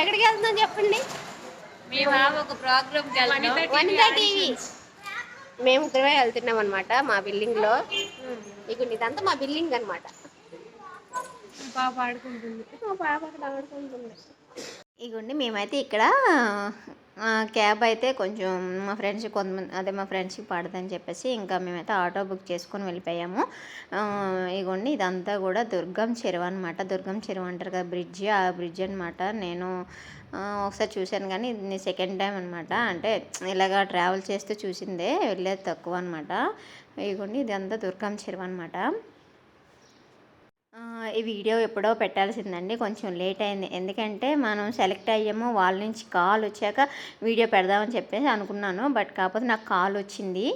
ఇప్పుడు ఎక్కడికి వెళ్తున్నాం చెప్పండి? మేము ఒక ప్రోగ్రామ్ వనితా టీవీ మేము ఇక్కడే వెళ్తున్నాం అనమాట మా బిల్డింగ్లో. ఇక ఇదంతా మా బిల్డింగ్ అనమాట పాప ఆడుకుంటుంది. మా పాప అక్కడ ఆడుకుంటుంది. ఇగోండి మేమైతే ఇక్కడ క్యాబ్ అయితే కొంచెం మా ఫ్రెండ్స్ కొంతమంది అదే మా ఫ్రెండ్స్కి పడదని చెప్పేసి ఇంకా మేమైతే ఆటో బుక్ చేసుకొని వెళ్ళిపోయాము. ఇగోండి ఇదంతా కూడా దుర్గం చెరువు అనమాట దుర్గం చెరువు అంటారు కదా బ్రిడ్జ్ ఆ బ్రిడ్జ్ అనమాట నేను ఒకసారి చూశాను కానీ ఇది సెకండ్ టైం అనమాట అంటే ఇలాగా ట్రావెల్ చేస్తూ చూసిందే వెళ్ళేది తక్కువ అనమాట ఇగోండి ఇదంతా దుర్గం చెరువు అనమాట ఈ వీడియో ఎప్పుడో పెట్టాల్సిందండి. కొంచెం లేట్ అయింది. ఎందుకంటే మనం సెలెక్ట్ అయ్యాము వాళ్ళ నుంచి కాల్ వచ్చాక వీడియో పెడదామని చెప్పేసి అనుకున్నాను. బట్ కాకపోతే నాకు కాల్ వచ్చింది.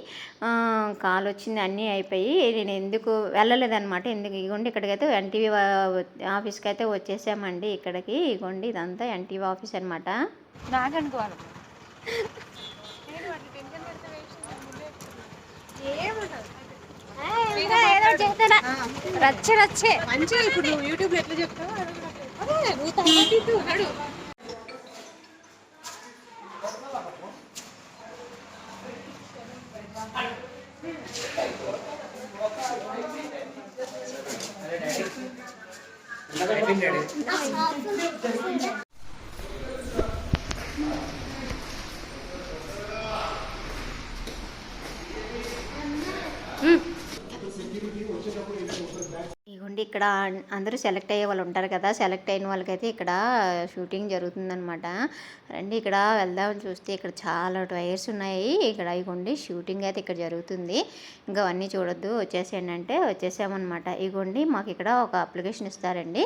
కాల్ వచ్చింది. అన్నీ అయిపోయి నేను ఎందుకు వెళ్ళలేదన్నమాట. ఎందుకు? ఇగోండి ఇక్కడికైతే ఎన్టీవీ ఆఫీస్కి అయితే వచ్చేసామండి ఇక్కడికి. ఇగోండి ఇదంతా ఎన్టీవీ ఆఫీస్ అనమాట నాకనుకోవాలి ఇంకా ఏదో చేస్తాడా రచ్చ రచ్చే. మంచిగా ఇప్పుడు నువ్వు యూట్యూబ్ ఎట్లా చెప్తావు? అదే అండి ఇక్కడ అందరూ సెలెక్ట్ అయ్యే వాళ్ళు ఉంటారు కదా సెలెక్ట్ అయిన వాళ్ళకైతే ఇక్కడ షూటింగ్ జరుగుతుందనమాట రండి ఇక్కడ వెళ్దామని చూస్తే ఇక్కడ చాలా టైర్స్ ఉన్నాయి. ఇక్కడ ఇగోండి షూటింగ్ అయితే ఇక్కడ జరుగుతుంది. ఇంకా అవన్నీ చూడొద్దు వచ్చేసేయండి అంటే వచ్చేసామన్నమాట. ఇగోండి మాకు ఇక్కడ ఒక అప్లికేషన్ ఇస్తారండి.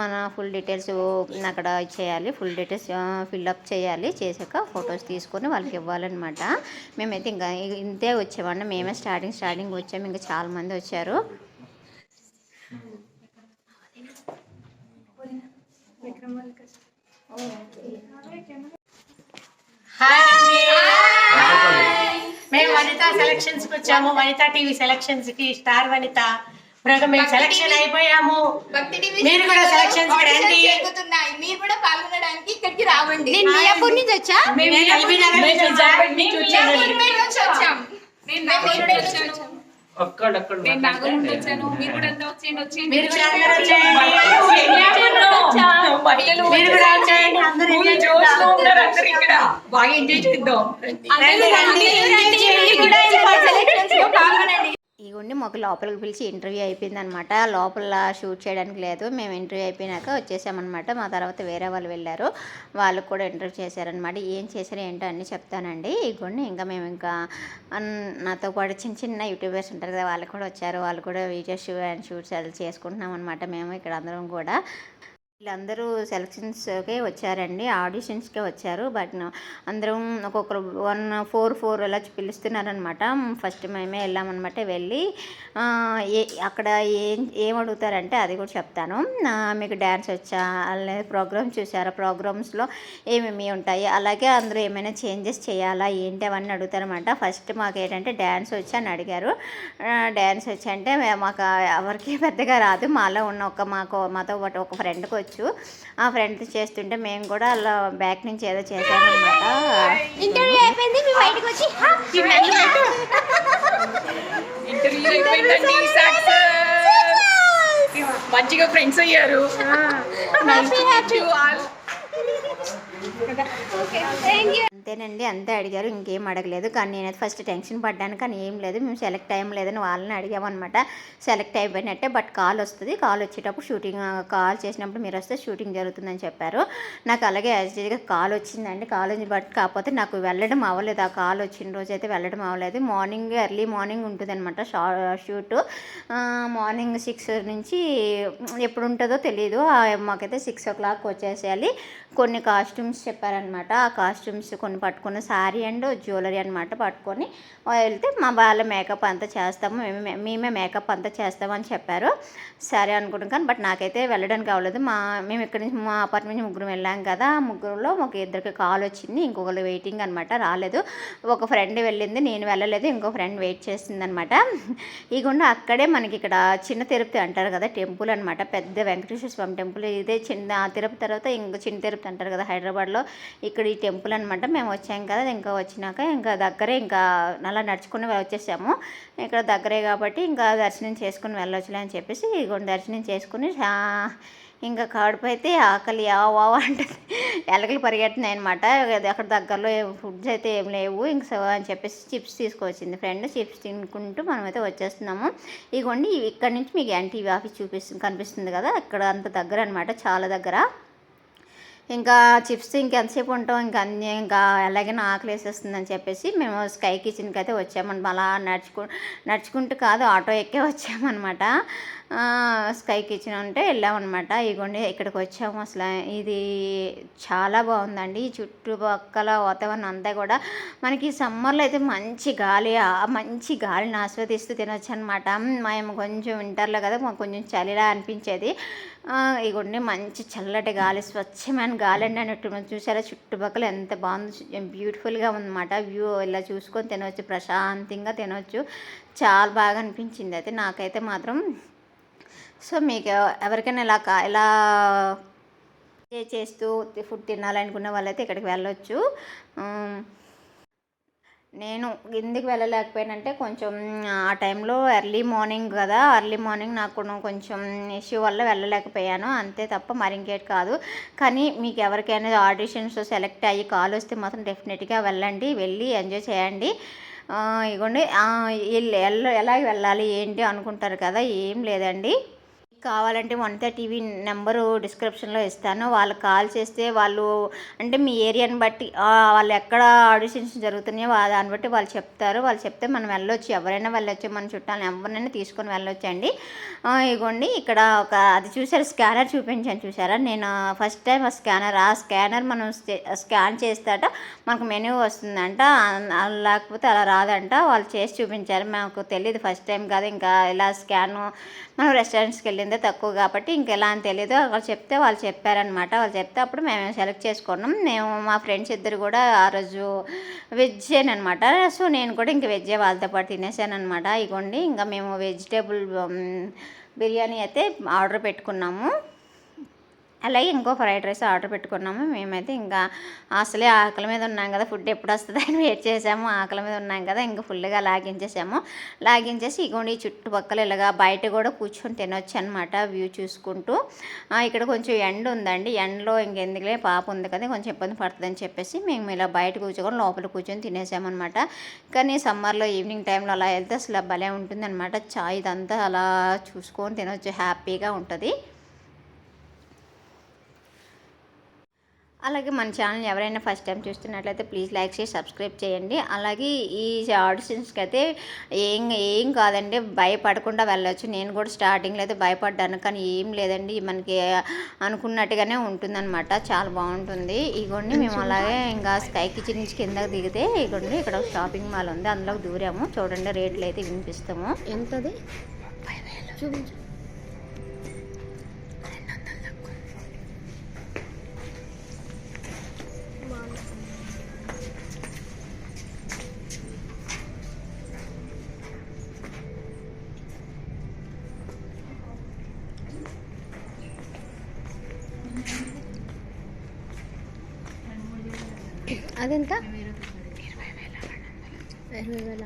మన ఫుల్ డీటెయిల్స్ అక్కడ చేయాలి ఫుల్ డీటెయిల్స్ ఫిల్అప్ చేయాలి చేశాక ఫొటోస్ తీసుకొని వాళ్ళకి ఇవ్వాలన్నమాట. మేమైతే ఇంకా ఇంతే వచ్చామండి మేమే స్టార్టింగ్ స్టార్టింగ్ వచ్చాము ఇంకా చాలా మంది వచ్చారు. మేము వనిత సెలక్షన్స్కి వచ్చాము. వనిత టీవీ సెలక్షన్స్కి స్టార్ వనిత. ఇప్పుడు మేము సెలక్షన్ అయిపోయాము. మీరు కూడా రండి. మీరు కూడా పాల్గొనడానికి ఇక్కడికి రావండి. నేను మియాపూర్ నుంచి వచ్చా? మేము ఎల్బీ నగర్ నుంచి వచ్చాము. నేను అక్కడక్కడ బాగా ఎంజాయ్ చేద్దాం. రండి, ఇగోండి మాకు లోపలికి పిలిచి ఇంటర్వ్యూ అయిపోయిందనమాట. లోపల షూట్ చేయడానికి లేదు. మేము ఇంటర్వ్యూ అయిపోయినాక వచ్చేసామన్నమాట మా తర్వాత వేరే వాళ్ళు వెళ్ళారు. వాళ్ళు కూడా ఇంటర్వ్యూ చేశారనమాట. ఏం చేశారు ఏంటో అన్నీ చెప్తానండి. ఇగోండి ఇంకా మేము ఇంకా నాతో పాటు చిన్న చిన్న యూట్యూబర్స్ ఉంటారు కదా వాళ్ళు కూడా వచ్చారు. వాళ్ళు కూడా వీడియోస్ అండ్ షూట్స్ అది చేసుకుంటున్నాం అనమాట మేము ఇక్కడ అందరం కూడా. వీళ్ళందరూ సెలక్షన్స్కే వచ్చారండి ఆడిషన్స్కే వచ్చారు. బట్ అందరం ఒక్కొక్కరు వన్ ఫోర్ ఫోర్ అలా పిలుస్తున్నారనమాట. ఫస్ట్ మేమే వెళ్ళామన్నమాట వెళ్ళి ఏ అక్కడ ఏం ఏం అడుగుతారంటే అది కూడా చెప్తాను. మీకు డ్యాన్స్ వచ్చా అలాగే ప్రోగ్రామ్ చూసారా ప్రోగ్రామ్స్లో ఏమేమి ఉంటాయి అలాగే అందరూ ఏమైనా చేంజెస్ చేయాలా ఏంటి అవన్నీ అడుగుతారనమాట. ఫస్ట్ మాకు ఏంటంటే డ్యాన్స్ వచ్చా అని అడిగారు. డ్యాన్స్ వచ్చా అంటే మాకు ఎవరికి పెద్దగా రాదు. మాలో ఉన్న ఒక మాకు మాతో పాటు ఒక ఫ్రెండ్కి వచ్చి ఆ ఫ్రెండ్ చేస్తుంటే మేము కూడా అలా బ్యాక్ నుంచి ఏదో సక్సెస్ మంచిగా ఫ్రెండ్స్ అయ్యారు. థ్యాంక్ యూ అంతేనండి అంతే అడిగారు. ఇంకేం అడగలేదు. కానీ నేనైతే ఫస్ట్ టెన్షన్ పడ్డాను. కానీ ఏం లేదు. మేము సెలెక్ట్ అయ్యాం లేదని వాళ్ళని అడిగామన్నమాట సెలెక్ట్ అయిపోయినట్టే బట్ కాల్ వస్తుంది. కాల్ వచ్చేటప్పుడు షూటింగ్ కాల్ చేసినప్పుడు మీరు వస్తే షూటింగ్ జరుగుతుందని చెప్పారు. నాకు అలాగే యాజ్గా కాల్ వచ్చిందండి. కాల్ వచ్చింది. బట్ కాకపోతే నాకు వెళ్ళడం అవ్వలేదు. ఆ కాల్ వచ్చిన రోజు అయితే వెళ్ళడం అవ్వలేదు. మార్నింగ్ ఎర్లీ మార్నింగ్ ఉంటుందన్నమాట షా షూట్ మార్నింగ్ సిక్స్ నుంచి ఎప్పుడు ఉంటుందో తెలియదు మాకైతే సిక్స్ ఓ క్లాక్ వచ్చేసేయాలి. కొన్ని కాస్ట్యూమ్స్ చెప్పారనమాట ఆ కాస్ట్యూమ్స్ కొన్ని పట్టుకున్న శారీ అండ్ జ్యువెలరీ అనమాట పట్టుకొని వెళ్తే మా వాళ్ళ మేకప్ అంతా చేస్తాము మేమే మేమే మేకప్ అంతా చేస్తామని చెప్పారు. సరే అనుకుంటాం కానీ బట్ నాకైతే వెళ్ళడానికి అవ్వలేదు. మా మేము ఇక్కడ నుంచి మా అపార్ట్మెంట్ నుంచి ముగ్గురు వెళ్ళాం కదా ముగ్గురులో ఒక ఇద్దరికి కాల్ వచ్చింది ఇంకొకరు వెయిటింగ్ అనమాట రాలేదు. ఒక ఫ్రెండ్ వెళ్ళింది నేను వెళ్ళలేదు ఇంకో ఫ్రెండ్ వెయిట్ చేసింది అనమాట ఇగోండి అక్కడే మనకి ఇక్కడ చిన్న తిరుపతి అంటారు కదా టెంపుల్ అనమాట పెద్ద వెంకటేశ్వర స్వామి టెంపుల్. ఇదే చిన్న తిరుపతి తర్వాత ఇంకో చిన్న తిరుపతి అంటారు కదా హైదరాబాద్లో. ఇక్కడ ఈ టెంపుల్ అనమాట మేము మేము వచ్చాం కదా ఇంకా వచ్చినాక ఇంకా దగ్గరే ఇంకా అలా నడుచుకుని వచ్చేసాము. ఇక్కడ దగ్గరే కాబట్టి ఇంకా దర్శనం చేసుకుని వెళ్ళొచ్చులే అని చెప్పేసి కొన్ని దర్శనం చేసుకుని ఇంకా కడుపు అయితే ఆకలి ఆవా అంటుంది ఎలకలు పరిగెడుతున్నాయి అనమాట అక్కడ దగ్గరలో ఫుడ్స్ అయితే ఏం లేవు ఇంక సో అని చెప్పేసి చిప్స్ తీసుకొచ్చింది ఫ్రెండ్. చిప్స్ తినుకుంటూ మనమైతే వచ్చేస్తున్నాము. ఇగోండి ఇక్కడ నుంచి మీకు ఎన్టీవీ ఆఫీస్ చూపిస్తుంది కనిపిస్తుంది కదా ఇక్కడ అంత దగ్గర అనమాట చాలా దగ్గర. ఇంకా చిప్స్ ఇంకెంతసేపు ఉంటాం ఇంకా అన్ని ఇంకా ఎలాగైనా ఆకలి వేసేస్తుందని చెప్పేసి మేము స్కై కిచెన్కి అయితే వచ్చామన్నమాట. అలా నడుచుకు నడుచుకుంటూ కాదు ఆటో ఎక్కే వచ్చామన్నమాట. స్కై కిచెన్ అంటే వెళ్ళామన్నమాట. ఇగోండి ఇక్కడికి వచ్చాము అసలు. ఇది చాలా బాగుందండి. చుట్టుపక్కల వాతావరణం అంతా కూడా మనకి సమ్మర్లో అయితే మంచి గాలి మంచి గాలిని ఆస్వాదిస్తూ తినొచ్చు అనమాట మేము కొంచెం వింటర్లో కదా మాకు కొంచెం చలిలా అనిపించేది. ఇగోండి మంచి చల్లటి గాలి స్వచ్ఛమైన గాలి అండి అన్నట్టు మనం చూసారా చుట్టుపక్కల ఎంత బాగుంది. బ్యూటిఫుల్గా ఉందన్నమాట. వ్యూ ఇలా చూసుకొని తినవచ్చు ప్రశాంతంగా తినవచ్చు. చాలా బాగా అనిపించింది అయితే నాకైతే మాత్రం. సో మీకు ఎవరికైనా ఇలా కా ఇలా చేస్తూ ఫుడ్ తినాలనుకున్న వాళ్ళైతే ఇక్కడికి వెళ్ళొచ్చు. నేను ఎందుకు వెళ్ళలేకపోయానంటే కొంచెం ఆ టైంలో ఎర్లీ మార్నింగ్ కదా ఎర్లీ మార్నింగ్ నాకు కొంచెం ఇష్యూ వల్ల వెళ్ళలేకపోయాను. అంతే తప్ప మరి ఇంకేటి కాదు. కానీ మీకు ఎవరికైనా ఆడిషన్స్ సెలెక్ట్ అయ్యి కాల్ వస్తే మాత్రం డెఫినెట్గా వెళ్ళండి వెళ్ళి ఎంజాయ్ చేయండి. ఇగోండి ఎల్- ఎలా వెళ్ళాలి ఏంటి అనుకుంటారు కదా ఏం లేదండి. కావాలంటే వనిత టీవీ నెంబరు డిస్క్రిప్షన్లో ఇస్తాను. వాళ్ళకి కాల్ చేస్తే వాళ్ళు అంటే మీ ఏరియాని బట్టి వాళ్ళు ఎక్కడ ఆడిషన్స్ జరుగుతున్నాయో దాన్ని బట్టి వాళ్ళు చెప్తారు. వాళ్ళు చెప్తే మనం వెళ్ళొచ్చు. ఎవరైనా వెళ్ళొచ్చు. మన చుట్టాలను ఎవరినైనా తీసుకొని వెళ్ళొచ్చండి. అండి ఇగోండి ఇక్కడ ఒక అది చూసారు స్కానర్ చూపించాను చూసారా నేను ఫస్ట్ టైం ఆ స్కానర్ ఆ స్కానర్ మనం స్కాన్ చేస్తాట మనకు మెనూ వస్తుందంట. అలా లేకపోతే అలా రాదంట. వాళ్ళు చేసి చూపించారు. మాకు తెలియదు ఫస్ట్ టైం కాదు. ఇంకా ఇలా స్కాన్ మనం రెస్టారెంట్స్కి వెళ్ళింది తక్కువ కాబట్టి ఇంకెలా అని తెలియదు వాళ్ళు చెప్తే వాళ్ళు చెప్పారనమాట వాళ్ళు చెప్తే అప్పుడు మేము సెలెక్ట్ చేసుకున్నాం. మేము మా ఫ్రెండ్స్ ఇద్దరు కూడా ఆ రోజు అనమాట సో నేను కూడా ఇంక వెజ్జే వాళ్ళతో పాటు తినేసాను అనమాట ఇగోండి ఇంకా మేము వెజిటేబుల్ బిర్యానీ అయితే ఆర్డర్ పెట్టుకున్నాము. అలాగే ఇంకో ఫ్రైడ్ రైస్ ఆర్డర్ పెట్టుకున్నాము. మేమైతే ఇంకా అసలే ఆకలి మీద ఉన్నాం కదా ఫుడ్ ఎప్పుడు వస్తుంది అని వెయిట్ చేసాము. ఆకలి మీద ఉన్నాం కదా ఇంకా ఫుల్గా లాగించేసాము. లాగించేసి ఇగోండి చుట్టుపక్కల ఇలాగా బయట కూడా కూర్చొని తినొచ్చు అనమాట వ్యూ చూసుకుంటూ. ఇక్కడ కొంచెం ఎండ ఉందండి. ఎండలో ఇంకెందుకులే పాప ఉంది కదా కొంచెం ఇబ్బంది పడుతుందని చెప్పేసి మేము ఇలా బయట కూర్చొని లోపల కూర్చొని తినేసామన్నమాట కానీ సమ్మర్లో ఈవినింగ్ టైంలో అలా వెళ్తే అసలు భలే ఉంటుందన్నమాట. చాయ్ ఇదంతా అలా చూసుకొని తినొచ్చు హ్యాపీగా ఉంటుంది. అలాగే మన ఛానల్ ఎవరైనా ఫస్ట్ టైం చూస్తున్నట్లయితే ప్లీజ్ లైక్ చేసి సబ్స్క్రైబ్ చేయండి. అలాగే ఈ ఆడిషన్స్కి అయితే ఏం ఏం కాదండి భయపడకుండా వెళ్ళొచ్చు. నేను కూడా స్టార్టింగ్లో అయితే భయపడ్డాను కానీ ఏం లేదండి. మనకి అనుకున్నట్టుగానే ఉంటుందన్నమాట. చాలా బాగుంటుంది. ఇగోండి మేము అలాగే ఇంకా స్కై కిచెన్ నుంచి కిందకి దిగితే ఇగోండి ఇక్కడ ఒక షాపింగ్ మాల్ ఉంది. అందులోకి దూరాము. చూడండి రేట్లు అయితే వినిపిస్తాము. ఎంతది? అదెంత? ఇరవై వేల.